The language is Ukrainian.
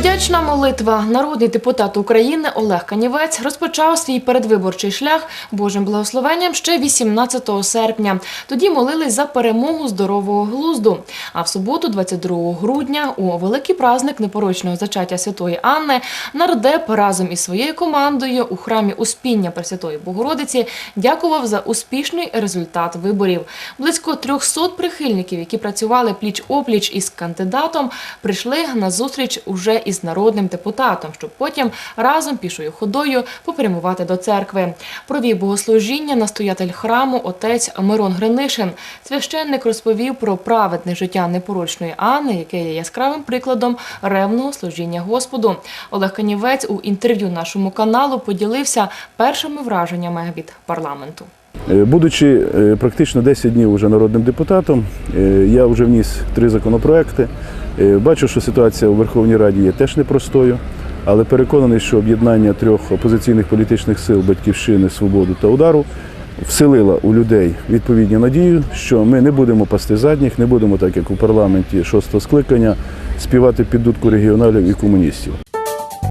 Подячна молитва. Народний депутат України Олег Канівець розпочав свій передвиборчий шлях Божим благословенням ще 18 серпня. Тоді молились за перемогу здорового глузду. А в суботу, 22 грудня, у великий праздник непорочного зачаття Святої Анни, нардеп разом із своєю командою у храмі Успіння Пресвятої Богородиці дякував за успішний результат виборів. Близько 300 прихильників, які працювали пліч-опліч із кандидатом, прийшли на зустріч уже із народним депутатом, щоб потім разом пішою ходою попрямувати до церкви. Провів богослужіння настоятель храму отець Мирон Гринишин. Священник розповів про праведне життя непорочної Анни, яке є яскравим прикладом ревного служіння Господу. Олег Канівець у інтерв'ю нашому каналу поділився першими враженнями від парламенту. Е, Будучи е, практично 10 днів уже народним депутатом, е, я вже вніс три законопроекти. Бачу, що ситуація у Верховній Раді є теж непростою, але переконаний, що об'єднання трьох опозиційних політичних сил Батьківщини, Свободу та удару вселила у людей відповідні надію, що ми не будемо пасти задніх, не будемо, так як у парламенті шостого скликання, співати під дудку регіоналів і комуністів.